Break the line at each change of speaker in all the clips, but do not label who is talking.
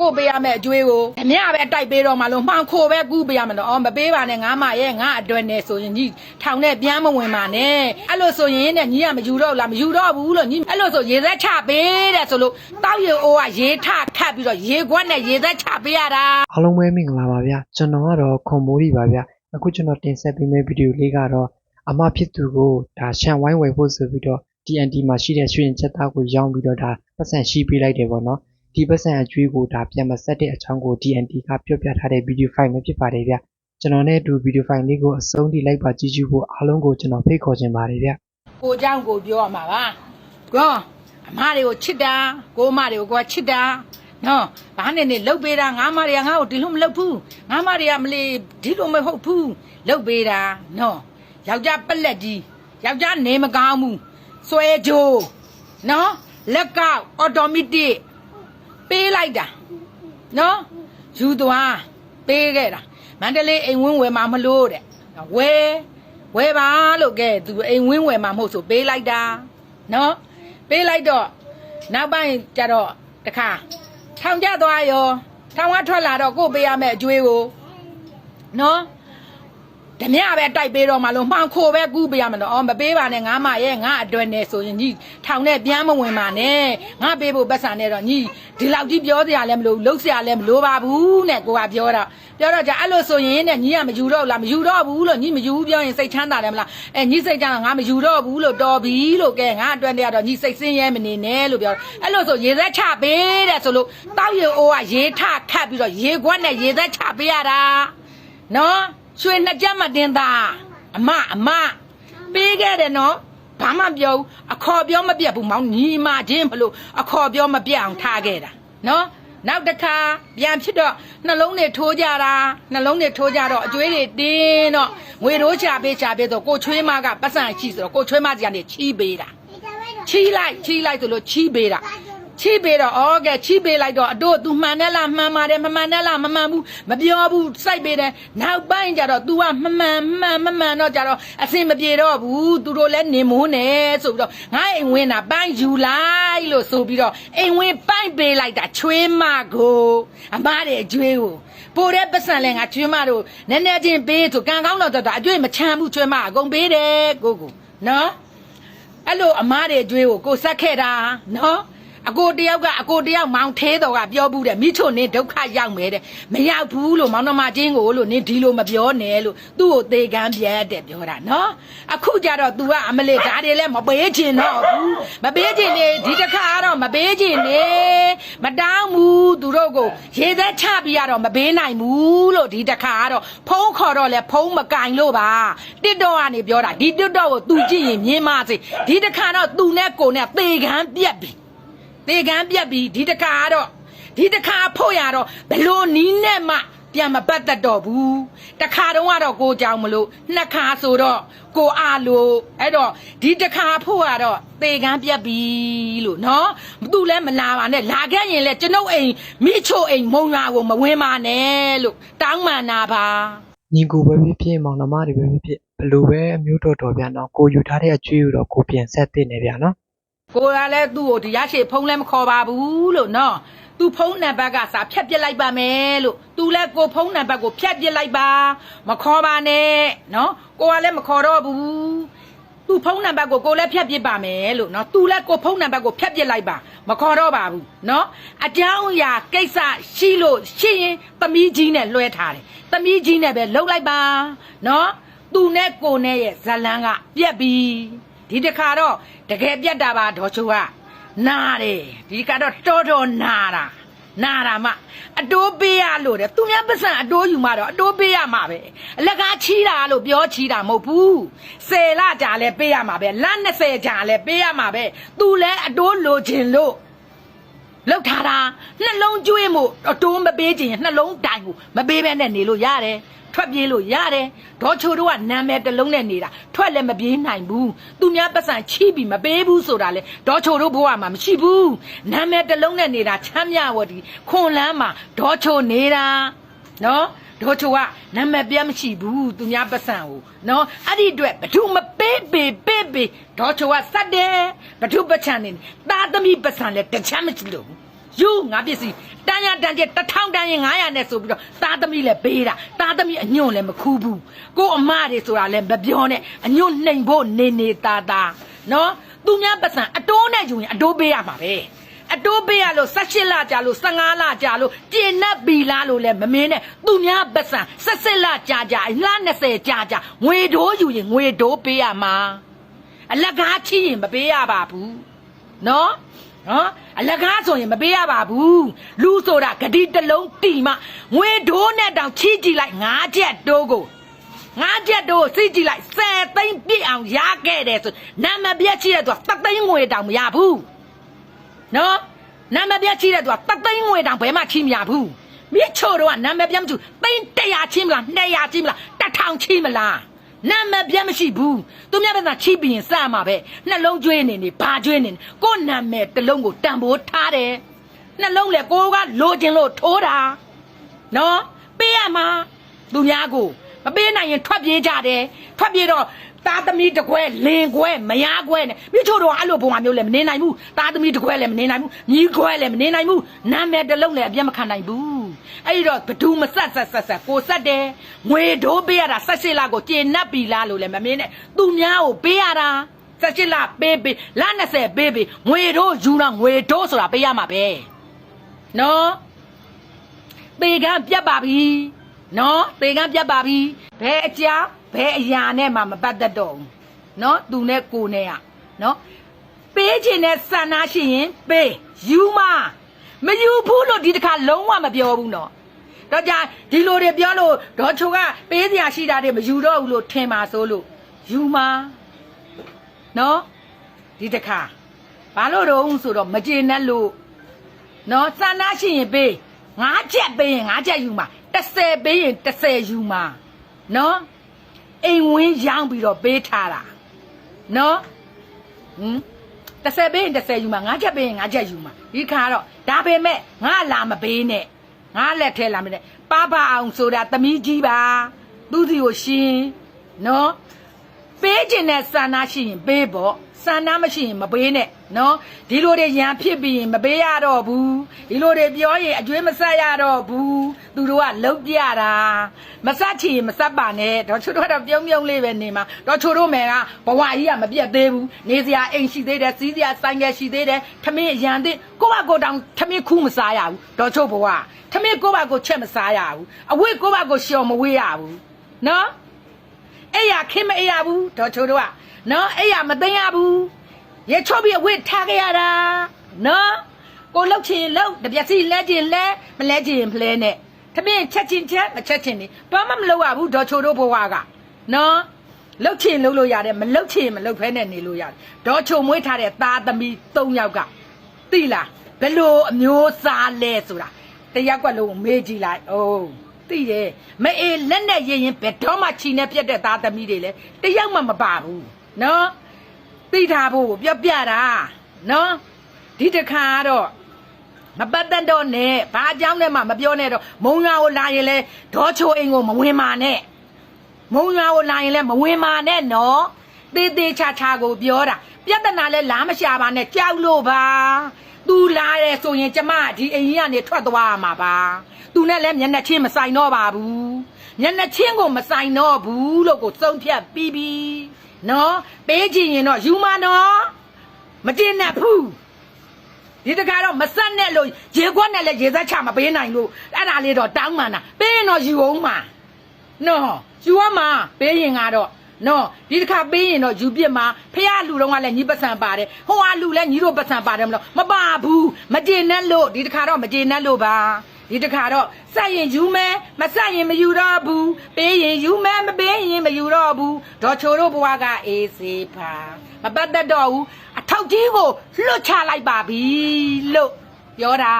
ကိုပေးရမယ့်အကျွေးကိုအမြပဲတိုက်ပေးတော့မှလို့မှောင်ခိုပဲကူးပေးရမှာတော့အော်မပေးပါနဲ့ငါမရဲ့ငါအတွက်နဲ့ဆိုရင်ညီထောင်နဲ့ပြန်မဝင်ပါနဲ့အဲ့လိုဆိုရင်နဲ့ညီကမယူတော့ဘူးလားမယူတော့ဘူးလို့ညီအဲ့လိုဆိုရေသက်ချပေးတဲ့ဆိုလို့တောက်ရီအိုးကရေထခတ်ပြီးတော့ရေခွက်နဲ့ရေသက်ချပေးရတာ
အားလုံးပဲမင်္ဂလာပါဗျာကျွန်တော်ကတော့ခွန်မိုးရီပါဗျာအခုကျွန်တော်တင်ဆက်ပေးမယ့်ဗီဒီယိုလေးကတော့အမဖြစ်သူကိုဒါရှန်ဝိုင်းဝယ်ဖို့ဆိုပြီးတော့ TNT မှာရှိတဲ့ရွှေရင်ချက်သားကိုရောင်းပြီးတော့ဒါပတ်စံရှိပေးလိုက်တယ်ပေါ့နော် ဒီပတ်စံအကျွေးကိုဒါပြန်မဆက်တဲ့အချောင်းကို TNT ကပြောပြထားတဲ့ဗီဒီယိုဖိုင်ပဲဖြစ်ပါတယ်ဗျာကျွန်တော်နဲ့အတူဗီဒီယိုဖိုင်လေးကိုအဆုံးထိလိုက်ပါကြည့်ကြည့်ဖို့အားလုံးကိုကျွန်တော်ဖိတ်ခေါ်ချင်ပါတယ်ဗျာ
ကိုเจ้าကိုပြောရမှာပါကောအမတွေကိုချစ်တာကိုအမတွေကိုကွာချစ်တာနော်ဘာနဲ့နေလှုပ်ပေးတာငါမတွေကငါ့ကိုဒီလိုမလှုပ်ဘူးငါမတွေကမလီဒီလိုမဟုတ်ဘူးလှုပ်ပေးတာနော်ယောက်ျားပက်လက်ကြီးယောက်ျားနေမကောင်းဘူးစွဲကြိုးနော်လက်ကောက်အော်တိုမက်တစ် ပေးလိုက်တာနော်ယူသွားပေးခဲ့တာမန္တလေးအိမ်ဝင်းဝယ်မှာမလို့တဲ့ဝယ်ဝယ်ပါလို့ကဲသူအိမ်ဝင်းဝယ်မှာမဟုတ်ဆိုပေးလိုက်တာနော်ပေးလိုက်တော့နောက်ပိုင်းကျတော့တခါထောင်ကြသွားရောထောင်ကထွက်လာတော့ကို့ပေးရမယ့်အကျွေးကိုနော် ဓမြပဲတိုက်ပေးတော့မှလို့မှောင်ခိုပဲကူးပေးရမှာတော့အော်မပေးပါနဲ့ငါမရဲ့ငါအတွက်နဲ့ဆိုရင်ညီထောင်နဲ့ပြန်မဝင်ပါနဲ့ငါပေးဖို့ပတ်စံနဲ့တော့ညီဒီလောက်ကြီးပြောစရာလည်းမလိုလှုပ်စရာလည်းမလိုပါဘူးနဲ့ကိုကပြောတော့ပြောတော့じゃအဲ့လိုဆိုရင်နဲ့ညီကမယူတော့ဘူးလားမယူတော့ဘူးလို့ညီမယူဘူးပြောရင်စိတ်ချမ်းသာတယ်မလားအဲညီစိတ်ချမ်းသာငါမယူတော့ဘူးလို့တော်ပြီလို့ကဲငါအတွက်နဲ့ကတော့ညီစိတ်ဆင်းရဲမနေနဲ့လို့ပြောတော့အဲ့လိုဆိုရေသက်ချပေးတဲ့ဆိုလို့တောက်ရီအိုးကရေထခတ်ပြီးတော့ရေခွက်နဲ့ရေသက်ချပေးရတာနော် ရွှေနှစ်ကြက်မတင်သားအမအမပေးခဲ့တယ်နော်ဘာမှပြောဘူးအခေါ်ပြောမပြတ်ဘူးမောင်ညီမချင်းဘလို့အခေါ်ပြောမပြတ်အောင်ထားခဲ့တာနော်နောက်တစ်ခါပြန်ဖြစ်တော့နှလုံးတွေထိုးကြတာနှလုံးတွေထိုးကြတော့အကျွေးတွေတင်းတော့ငွေရိုးချပေးချပေးဆိုကိုချွေးမကပတ်စံရှိဆိုတော့ကိုချွေးမကြီးကနေချီးပေးတာချီးလိုက်ချီးလိုက်ဆိုလို့ချီးပေးတာ ချီးပေးတော့ဩကဲချီးပေးလိုက်တော့အတို့ तू မှန်တယ်လားမှန်ပါတယ်မမှန်တယ်လားမမှန်ဘူးမပြောဘူးစိုက်ပေးတယ်နောက်ပိုင်းကျတော့ तू ကမမှန်မှန်မမှန်တော့ကျတော့အစင်မပြေတော့ဘူးသူတို့လည်းနေမိုးနေဆိုပြီးတော့ငါအိမ်ဝင်းတာပိုင်းယူလိုက်လို့ဆိုပြီးတော့အိမ်ဝင်းပိုင်းပေးလိုက်တာချွေးမကိုအမားတဲ့အကျွေးကိုပိုတဲ့ပတ်စံလဲငါချွေးမတို့နည်းနည်းချင်းပေးဆိုကံကောင်းတော့တော့အကျွေးမချမ်းဘူးချွေးမအကုန်ပေးတယ်ကိုကိုနော်အဲ့လိုအမားတွေအကျွေးကိုကိုဆက်ခဲ့တာနော် အကိုတယောက်ကအကိုတယောက်မောင်သေးတော်ကပြောဘူးတဲ့မိချိုနင်းဒုက္ခရောက်မယ်တဲ့မရောက်ဘူးလို့မောင်နှမချင်းကိုလို့နင်းဒီလိုမပြောနဲ့လို့သူ့ကိုသေကမ်းပြတ်တဲ့ပြောတာနော်အခုကြတော့ तू ကအမလေးဓာတ်တွေလည်းမပေးချင်တော့ဘူးမပေးချင်နေဒီတစ်ခါကတော့မပေးချင်နေမတောင်းဘူးသူတို့ကိုရေသက်ချပြီးတော့မပေးနိုင်ဘူးလို့ဒီတစ်ခါကတော့ဖုံးခေါ်တော့လဲဖုံးမကင်လို့ပါတစ်တော့ကနေပြောတာဒီတစ်တော့ကို तू ကြည့်ရင်မြင်မစေဒီတစ်ခါတော့ तू နဲ့ကိုနဲ့သေကမ်းပြတ်ပြီ သေကန်းပြက်ပြီးဒီတခါကတော့ဒီတခါဖို့ရတော့ဘလို့နီးနဲ့မှပြန်မပတ်သက်တော့ဘူးတခါတော့ကတော့ကိုကြောင်မလို့နှစ်ခါဆိုတော့ကိုအားလို့အဲ့တော့ဒီတခါဖို့ရတော့သေကန်းပြက်ပြီလို့နော်သူလည်းမလာပါနဲ့လာခဲ့ရင်လည်းကျွန်ုပ်အိမ်မိချိုအိမ်မုံလာကိုမဝင်ပါနဲ့လို့တောင်းပန်နာပါ
ညီကိုပဲဖြစ်ဖြစ်မောင်နှမတွေပဲဖြစ်ဖြစ်ဘလို့ပဲအမျိုးတော်တော်ဗျာနော်ကိုယူထားတဲ့အကျွေးကိုတော့ကိုပြန်ဆက်တင်နေဗျာနော်
ကိုကလည်းသူ့ကိုတရားရှိဖုံးလည်းမခေါ်ပါဘူးလို့နော်သူဖုံးနံပါတ်ကစာဖြတ်ပစ်လိုက်ပါမယ်လို့သူလည်းကိုဖုံးနံပါတ်ကိုဖြတ်ပစ်လိုက်ပါမခေါ်ပါနဲ့နော်ကိုကလည်းမခေါ်တော့ဘူးသူဖုံးနံပါတ်ကိုကိုလည်းဖြတ်ပစ်ပါမယ်လို့နော်သူလည်းကိုဖုံးနံပါတ်ကိုဖြတ်ပစ်လိုက်ပါမခေါ်တော့ပါဘူးနော်အကြောင်းအရာကိစ္စရှိလို့ရှိရင်သမီးကြီးနဲ့လွှဲထားတယ်သမီးကြီးနဲ့ပဲလှုပ်လိုက်ပါနော်သူနဲ့ကိုနဲ့ရဲ့ဇလန်းကပြက်ပြီ ဒီတစ်ခါတော့တကယ်ပြတ်တာပါဒေါ်ချိုကနာတယ်ဒီကတော့တော်တော်နာတာနာတာမှအတိုးပေးရလို့တဲ့သူများပတ်စံအတိုးယူမှတော့အတိုးပေးရမှာပဲအလကားချီးတာလို့ပြောချီးတာမဟုတ်ဘူးဆယ်လကြာလဲပေးရမှာပဲလ20ကြာလဲပေးရမှာပဲသူလဲအတိုးလိုချင်လို့ လောက်ထားတာနှလုံးကျွေးမှုအတိုးမပေးခြင်းနှလုံးတိုင်ကိုမပေးဘဲနဲ့နေလို့ရတယ်ထွက်ပြေးလို့ရတယ်ဒေါ်ချိုတို့ကနာမည်တစ်လုံးနဲ့နေတာထွက်လည်းမပြေးနိုင်ဘူးသူများပတ်စံချီးပြီးမပေးဘူးဆိုတာလေဒေါ်ချိုတို့ဘဝမှာမရှိဘူးနာမည်တစ်လုံးနဲ့နေတာချမ်းမြဝတီခွန်လန်းမှာဒေါ်ချိုနေတာနော်ဒေါ်ချိုကနာမည်ပြတ်မရှိဘူးသူများပတ်စံကိုနော်အဲ့ဒီအတွက်ဘသူမပေးပေးပေး ပေးဒေါ်ချိုကစက်တယ်ဘသူပတ်ချံနေသားသမီးပတ်စံလည်းတစ်ချမ်းမရှိလို့ဘူးယူငါပစ္စည်းတန်းရတန်းကျတစ်ထောင်တန်းရင်900နဲ့ဆိုပြီးတော့သားသမီးလည်းပေးတာသားသမီးအညွန့်လည်းမခူးဘူးကို့အမတွေဆိုတာလည်းမပြောနဲ့အညွန့်နှိမ်ဖို့နေနေသားသားနော်သူများပတ်စံအတိုးနဲ့ယူရင်အတိုးပေးရမှာပဲအတိုးပေးရလို့18လကြာလို့15လကြာလို့ပြင်းနဲ့ဘီလာလို့လည်းမမင်းနဲ့သူများပတ်စံ17လကြာကြာလ20ကြာကြာငွေတိုးယူရင်ငွေတိုးပေးရမှာ အလကားချီရင်မပေးရပါဘူးနော်နော်အလကားဆိုရင်မပေးရပါဘူးလူဆိုတာဂတိတစ်လုံးတီမှငွေဒိုးနဲ့တောင်ချီကြည့်လိုက်ငါးချက်တိုးကိုငါးချက်တိုးစိတ်ကြည့်လိုက်ဆယ်သိန်းပြည့်အောင်ရခဲ့တယ်ဆိုနာမပြက်ချီတဲ့သူကသသိန်းငွေတောင်မရဘူးနော်နာမပြက်ချီတဲ့သူကသသိန်းငွေတောင်ဘယ်မှချီမရဘူးမိချိုတော့ကနာမပြက်မချူသိန်း100ချီမလား200ချီမလား1000ချီမလား နာမပြတ်မရှိဘူးသူများဘက်ကချိပြီးရင်စမှာပဲနှလုံးကျွေးနေနေဘာကျွေးနေနေကိုယ်နာမည်တစ်လုံးကိုတန်ဖိုးထားတယ်နှလုံးလေကိုကလိုချင်လို့ထိုးတာနော်ပေးရမှာသူများကိုမပေးနိုင်ရင်ထွက်ပြေးကြတယ်ထွက်ပြေးတော့သားသမီးတကွဲလင်ကွဲမယားကွဲနဲ့မြို့ချို့တော့အဲ့လိုပုံမှန်မျိုးလည်းမနေနိုင်ဘူးသားသမီးတကွဲလည်းမနေနိုင်ဘူးညီကွဲလည်းမနေနိုင်ဘူးနာမည်တစ်လုံးလည်းအပြတ်မခံနိုင်ဘူး အဲ့တော့ဘဒူးမဆက်ဆက်ဆက်ဆက်ကိုဆက်တယ်ငွေဒိုးပေးရတာဆက်ရှိလာကိုကျေနပ်ပြီလားလို့လည်းမမင်းနဲ့သူများကိုပေးရတာဆက်ရှိလာပေးပေးလ20ပေးပေးငွေဒိုးယူတော့ငွေဒိုးဆိုတာပေးရမှာပဲနော်ပေကံပြတ်ပါပြီနော်ပေကံပြတ်ပါပြီဘယ်အကြောင်းဘယ်အရာနဲ့မှမပတ်သက်တော့ဘူးနော်သူနဲ့ကိုနဲ့อ่ะနော်ပေးခြင်းနဲ့ဆန္ဒရှိရင်ပေးယူမ မယူဘူးလို့ဒီတစ်ခါလုံးဝမပြောဘူးနော်တော့ကြာဒီလိုတွေပြောလို့ဒေါ်ချိုကပေးစရာရှိတာတွေမယူတော့ဘူးလို့ထင်ပါဆိုလို့ယူမနော်ဒီတစ်ခါဘာလို့တော့ဆိုတော့မကျေနပ်လို့နော်ဆန္ဒရှိရင်ပေးငါးချက်ပေးရင်ငါးချက်ယူမှာ30ပေးရင်30ယူမှာနော်အိမ်ဝင်းရောင်းပြီးတော့ပေးထားတာနော်ဟမ် 30ပေးရင်30ယူမှာငါးချက်ပေးရင်ငါးချက်ယူမှာဒီခါတော့ဒါပေမဲ့ငါလာမပေးနဲ့ငါလက်ထဲလာမနဲ့ပပအောင်ဆိုတာသမီးကြီးပါသူစီကိုရှင်နော်ပေးခြင်းနဲ့စာနာရှိရင်ပေးပေါ့ စာနာမရှိရင်မပေးနဲ့နော်ဒီလိုတွေရန်ဖြစ်ပြီးရင်မပေးရတော့ဘူးဒီလိုတွေပြောရင်အကျွေးမဆက်ရတော့ဘူးသူတို့ကလုံပြတာမဆက်ချင်ရင်မဆက်ပါနဲ့တော့ချို့တို့ကတော့ပြုံးပြုံးလေးပဲနေမှာတော့ချို့တို့မယ်ကဘဝကြီးကမပြတ်သေးဘူးနေစရာအိမ်ရှိသေးတယ်စီးစရာဆိုင်ကယ်ရှိသေးတယ်ထမင်းရန်သေးကိုယ့်ဘကိုယ်တောင်ထမင်းခူးမစားရဘူးတော့ချို့ဘဝထမင်းကိုယ့်ဘကိုယ်ချက်မစားရဘူးအဝိကိုယ့်ဘကိုယ်ရှော်မဝေးရဘူးနော် အဲ့ရခင်မအဲ့ရဘူးဒေါ်ချိုတို့ကနော်အဲ့ရမသိရဘူးရေချောပြီးအဝတ်ထားခဲ့ရတာနော်ကိုလှုပ်ချင်လှုပ်တပြက်စီလဲချင်လဲမလဲချင်ဖလဲနဲ့တမင်ချက်ချင်ချက်မချက်ချင်နေဘာမှမလုပ်ရဘူးဒေါ်ချိုတို့ဘဝကနော်လှုပ်ချင်လှုပ်လို့ရတယ်မလှုပ်ချင်မလှုပ်ဖဲနဲ့နေလို့ရတယ်ဒေါ်ချိုမွေးထားတဲ့သားသမီး၃ယောက်ကသိလားဘယ်လိုအမျိုးစားလဲဆိုတာတရက်ကွက်လုံးမေးကြည့်လိုက်အိုး သိတယ်မအေးလက်နဲ့ရင်ရင်ဘယ်တော့မှချီနေပြတ်တဲ့သားသမီးတွေလည်းတယောက်မှမပါဘူးနော်သိထားဖို့ပြောပြတာနော်ဒီတစ်ခါကတော့မပတ်သက်တော့နဲ့ဘာအကြောင်းနဲ့မှမပြောနဲ့တော့မုံရွာကိုလာရင်လဲဒေါ်ချိုအိမ်ကိုမဝင်ပါနဲ့မုံရွာကိုလာရင်လဲမဝင်ပါနဲ့နော်သေးသေးချာချာကိုပြောတာပြဿနာလဲလားမရှာပါနဲ့ကြောက်လို့ပါ သူလာတယ်ဆိုရင်ကျမဒီအိမ်ကြီးကနေထွက်သွားရမှာပါသူနဲ့လည်းမျက်နှာချင်းမဆိုင်တော့ပါဘူးမျက်နှာချင်းကိုမဆိုင်တော့ဘူးလို့ကိုသုံးဖြတ်ပြီးပြီနော်ပေးချင်ရင်တော့ယူမနော်မတင်နဲ့ဘူးဒီတခါတော့မဆက်နဲ့လို့ရေခွက်နဲ့လည်းရေသက်ချမပေးနိုင်လို့အဲ့ဒါလေးတော့တောင်းမှန်တာပေးရင်တော့ယူအောင်မှာနော်ယူရမှာပေးရင်ကတော့ နော်ဒီတစ်ခါပေးရင်တော့ယူပြစ်မှာဖះလူတော့ကလည်းညီပတ်စံပါတယ်ဟိုဟာလူလည်းညီတို့ပတ်စံပါတယ်မလို့မပါဘူးမကျေနပ်လို့ဒီတစ်ခါတော့မကျေနပ်လို့ပါဒီတစ်ခါတော့စက်ရင်ယူမယ်မစက်ရင်မယူတော့ဘူးပေးရင်ယူမယ်မပေးရင်မယူတော့ဘူးဒေါ်ချိုတို့ဘဝကအေးစေးပါမပတ်သက်တော့ဘူးအထောက်ကြီးကိုလွတ်ချလိုက်ပါပြီလို့ပြောတာ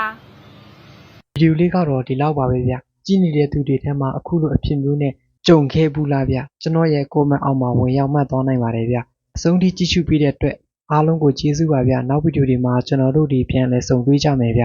ဗီဒီယိုလေးကတော့ဒီလောက်ပါပဲဗျကြည့်နေတဲ့သူတွေထဲမှာအခုလိုအဖြစ်မျိုးနဲ့ ကြုံခဲ့ဘူးလားဗျကျွန်တော်ရဲ့ comment အောက်မှာဝင်ရောက်မှတ်သွားနိုင်ပါတယ်ဗျအဆုံးထိကြည့်ရှုပြီးတဲ့အတွက်အားလုံးကိုကျေးဇူးပါဗျနောက်ဗီဒီယိုတွေမှာကျွန်တော်တို့ဒီပြန်လည်ဆုံတွေ့ကြမယ်ဗျ